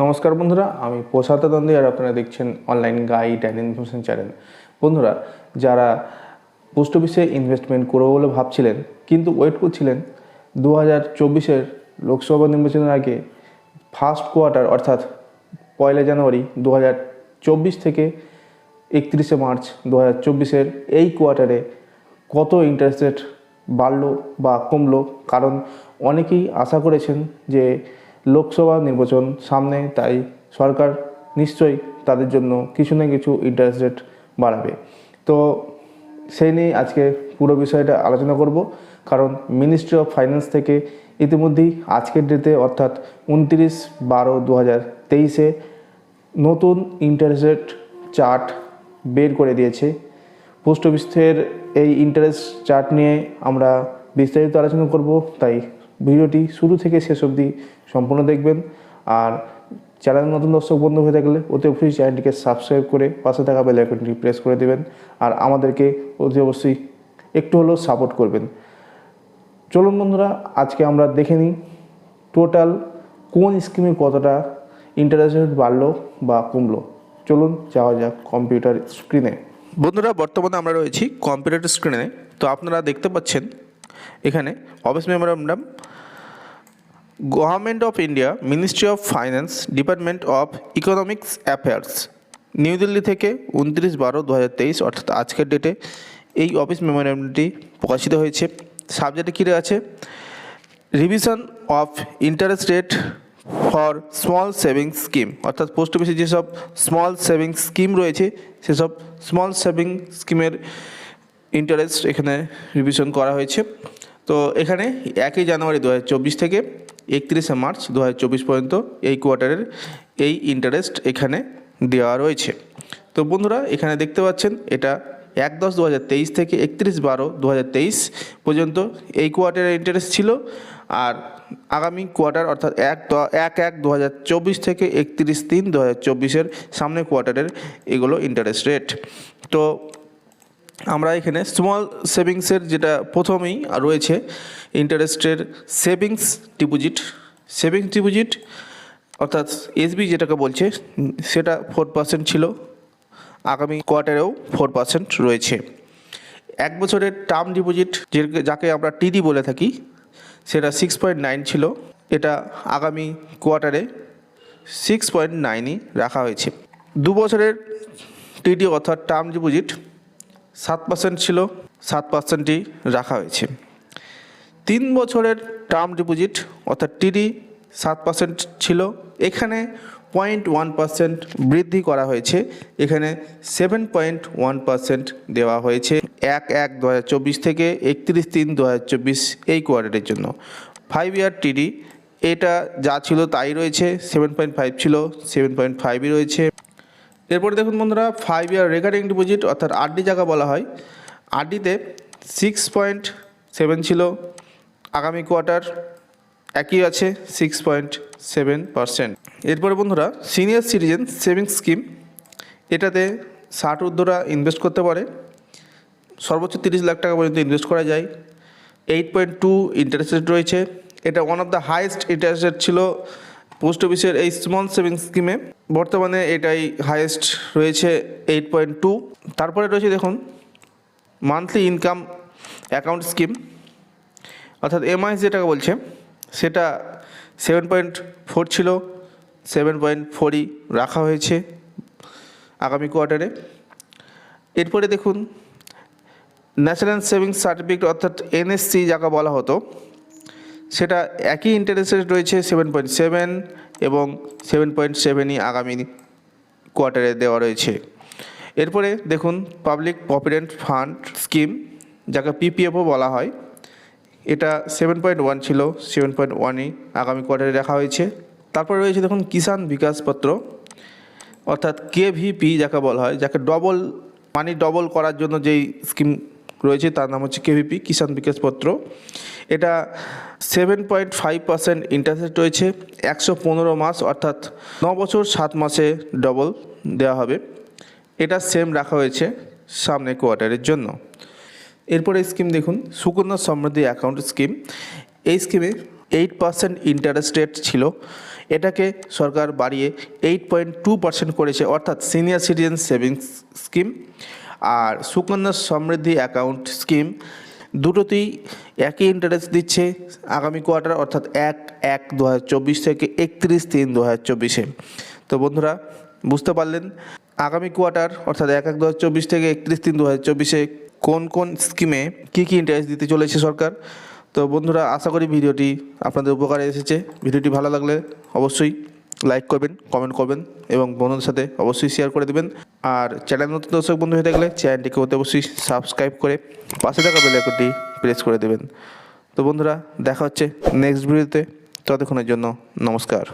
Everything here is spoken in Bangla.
নমস্কার বন্ধুরা, আমি প্রসাদ দ্বন্দ্বী আর আপনারা দেখছেন online guide and information channel বন্ধুরা, যারা পোস্ট অফিসে ইনভেস্টমেন্ট করব বলে ভাবছিলেন, কিন্তু ওয়েট করছিলেন দু হাজার চব্বিশের লোকসভা নির্বাচনের আগে ফার্স্ট কোয়ার্টার অর্থাৎ পয়লা জানুয়ারি দু হাজার চব্বিশ থেকে একত্রিশে মার্চ দু হাজার চব্বিশের এই কোয়ার্টারে কত ইন্টারেস্ট রেট বাড়লো বা কমলো? কারণ অনেকেই আশা করেছেন যে লোকসভা নির্বাচন সামনে, তাই সরকার নিশ্চয়ই তাদের জন্য কিছু না কিছু ইন্টারেস্ট রেট বাড়াবে। তো সেই নিয়ে আজকে পুরো বিষয়টা আলোচনা করব। কারণ মিনিস্ট্রি অফ ফাইন্যান্স থেকে ইতিমধ্যেই আজকের ডেটে অর্থাৎ উনত্রিশ বারো দু হাজার তেইশে নতুন ইন্টারেস্ট রেট চার্ট বের করে দিয়েছে। পোস্ট অফিসের এই ইন্টারেস্ট চার্ট নিয়ে আমরা বিস্তারিত আলোচনা করব, তাই ভিডিওটি শুরু থেকে শেষ অবধি সম্পূর্ণ দেখবেন। আর চ্যানেল নতুন দর্শক, বন্ধু হয়ে থাকলে অতি অবশ্যই চ্যানেলটিকে সাবস্ক্রাইব করে পাশে থাকা বেল আইকনটি প্রেস করে দেবেন। আর আমাদেরকে অতি অবশ্যই একটু হলেও সাপোর্ট করবেন। চলুন বন্ধুরা, আজকে আমরা দেখে নিই টোটাল কোন স্কিমে কতটা ইন্টারেস্ট রেট বাড়লো বা কমলো। চলুন যাওয়া যাক কম্পিউটার স্ক্রিনে বন্ধুরা, বর্তমানে আমরা রয়েছি কম্পিউটার স্ক্রিনে তো আপনারা দেখতে পাচ্ছেন এখানে office memorandum government of India ministry of finance department of economics affairs New Delhi থেকে উনত্রিশ বারো দু হাজার তেইশ, অর্থাৎ আজকের ডেটে এই অফিস মেমোরান্ডামটি প্রকাশিত হয়েছে। সাবজেক্টে কী আছে? Revision of interest rate for small savings scheme অর্থাৎ পোস্ট অফিসে যেসব স্মল সেভিংস স্কিম রয়েছে, সেসব স্মল সেভিং স্কিমের ইন্টারেস্ট এখানে রিভিশন করা হয়েছে। তো এখানে একই জানুয়ারি দু হাজার চব্বিশ থেকে একত্রিশে মার্চ দু হাজার চব্বিশ পর্যন্ত এই কোয়ার্টারের এই ইন্টারেস্ট এখানে দেওয়া রয়েছে। তো বন্ধুরা, এখানে দেখতে পাচ্ছেন, এটা এক দশ দু থেকে একত্রিশ বারো দু পর্যন্ত এই কোয়ার্টারের ইন্টারেস্ট ছিল। আর আগামী কোয়ার্টার অর্থাৎ এক এক এক দু থেকে একত্রিশ তিন দু হাজার সামনে কোয়ার্টারের এগুলো ইন্টারেস্ট রেট তো আমরা এখানে স্মল সেভিংসের যেটা প্রথমেই রয়েছে ইন্টারেস্টের সেভিংস ডিপোজিট সেভিংস ডিপোজিট অর্থাৎ এসবি যেটাকে বলছে, সেটা ফোর পার্সেন্ট ছিল, আগামী কোয়ার্টারেও ফোর পার্সেন্ট রয়েছে। এক বছরের টার্ম ডিপোজিট যে যাকে আমরা টিডি বলে থাকি, সেটা সিক্স পয়েন্ট নাইন ছিল, এটা আগামী কোয়ার্টারে সিক্স পয়েন্ট নাইনই রাখা হয়েছে। দু বছরের টিডি অর্থাৎ টার্ম ডিপোজিট সাত পার্সেন্ট ছিল, সাত পার্সেন্টই রাখা হয়েছে। তিন বছরের টার্ম ডিপোজিট, অর্থাৎ টিডি সাত পার্সেন্ট ছিল। এখানে পয়েন্ট ওয়ান পার্সেন্ট বৃদ্ধি করা হয়েছে। এখানে সেভেন পয়েন্ট ওয়ান পার্সেন্ট দেওয়া হয়েছে এক এক দু থেকে একত্রিশ তিন দু এই কোয়ার্টারের জন্য। ফাইভ ইয়ার টিডি এটা যা ছিল তাই রয়েছে সেভেন পয়েন্ট ফাইভ ছিল সেভেন পয়েন্ট ফাইভই রয়েছে। এরপরে দেখুন বন্ধুরা ফাইভ ইয়ার রেকারিং ডিপোজিট অর্থাৎ আরডি জায়গা বলা হয়। আরডিতে সিক্স পয়েন্ট সেভেন ছিল, আগামী কোয়ার্টার একই আছে সিক্স পয়েন্ট সেভেন পারসেন্ট এরপরে বন্ধুরা সিনিয়র সিটিজেন সেভিংস স্কিম এটাতে ষাট ঊর্ধ্বরা ইনভেস্ট করতে পারে। সর্বোচ্চ তিরিশ লাখ টাকা পর্যন্ত ইনভেস্ট করা যায়। Eight point two interest rate রয়েছে। এটা one of the highest interest rate ছিল পোস্ট অফিসের এই স্মল সেভিংস স্কিমে বর্তমানে এটাই হাইয়েস্ট রয়েছে এইট পয়েন্ট টু তারপরে রয়েছে দেখুন মান্থলি ইনকাম অ্যাকাউন্ট স্কিম অর্থাৎ এমআই যেটাকে বলছে, সেটা সেভেন পয়েন্ট ফোর ছিল সেভেন পয়েন্ট ফোরই রাখা হয়েছে আগামী কোয়ার্টারে এরপরে দেখুন ন্যাশনাল সেভিংস সার্টিফিকেট অর্থাৎ এনএসসি যাকে বলা হতো সেটা একই ইন্টারেস্ট রেট রয়েছে সেভেন পয়েন্ট সেভেন এবং সেভেন পয়েন্ট সেভেনই আগামী কোয়ার্টারে দেওয়া রয়েছে। এরপরে দেখুন পাবলিক প্রভিডেন্ট ফান্ড স্কিম যাকে পিপিএফও বলা হয়, এটা সেভেন পয়েন্ট ওয়ান ছিল সেভেন পয়েন্ট ওয়ানই আগামী কোয়ার্টারে রাখা হয়েছে। তারপরে রয়েছে দেখুন, কিষাণ বিকাশ পত্র, অর্থাৎ কেভিপি যাকে বলা হয়, যাকে ডবল মানি ডবল করার জন্য যেই স্কিম রয়েছে, তার নাম হচ্ছে কেভিপি কিষাণ বিকাশ পত্র। এটা seven point five percent interest রয়েছে, একশো পনেরো মাস, অর্থাৎ ন বছর, সাত মাসে ডবল দেওয়া হবে। এটা সেম রাখা হয়েছে সামনে কোয়ার্টারের জন্য। এরপরে স্কিম দেখুন, সুকন্যা সমৃদ্ধি অ্যাকাউন্ট স্কিম এই স্কিমে এইট পার্সেন্ট ইন্টারেস্ট রেট ছিল। এটাকে সরকার বাড়িয়ে এইট পয়েন্ট টু পার্সেন্ট করেছে, অর্থাৎ সিনিয়র সিটিজেন সেভিংস স্কিম আর সুকন্যা সমৃদ্ধি অ্যাকাউন্ট স্কিম দুটোতেই একই ইন্টারেস্ট দিচ্ছে আগামী কোয়ার্টার অর্থাৎ এক এক দু থেকে একত্রিশ তিন দু চব্বিশে। তো বন্ধুরা, বুঝতে পারলেন আগামী কোয়ার্টার অর্থাৎ এক এক দু থেকে একত্রিশ তিন দু চব্বিশে কোন কোন স্কিমে কী কী ইন্টারেস্ট দিতে চলেছে সরকার? তো বন্ধুরা, আশা করি ভিডিওটি আপনাদের উপকারে এসেছে। ভিডিওটি ভালো লাগলে অবশ্যই লাইক করবেন কমেন্ট করবেন এবং বন্ধুদের সাথে অবশ্যই শেয়ার করে দেবেন। আর চ্যানেল নতুন দর্শক বন্ধু হয়ে থাকলে চ্যানেলটিকে অতি অবশ্যই সাবস্ক্রাইব করে পাশে থাকা বেল আইকনটি প্রেস করে দেবেন। তো বন্ধুরা, দেখা হচ্ছে নেক্সট ভিডিওতে ততক্ষণের জন্য নমস্কার।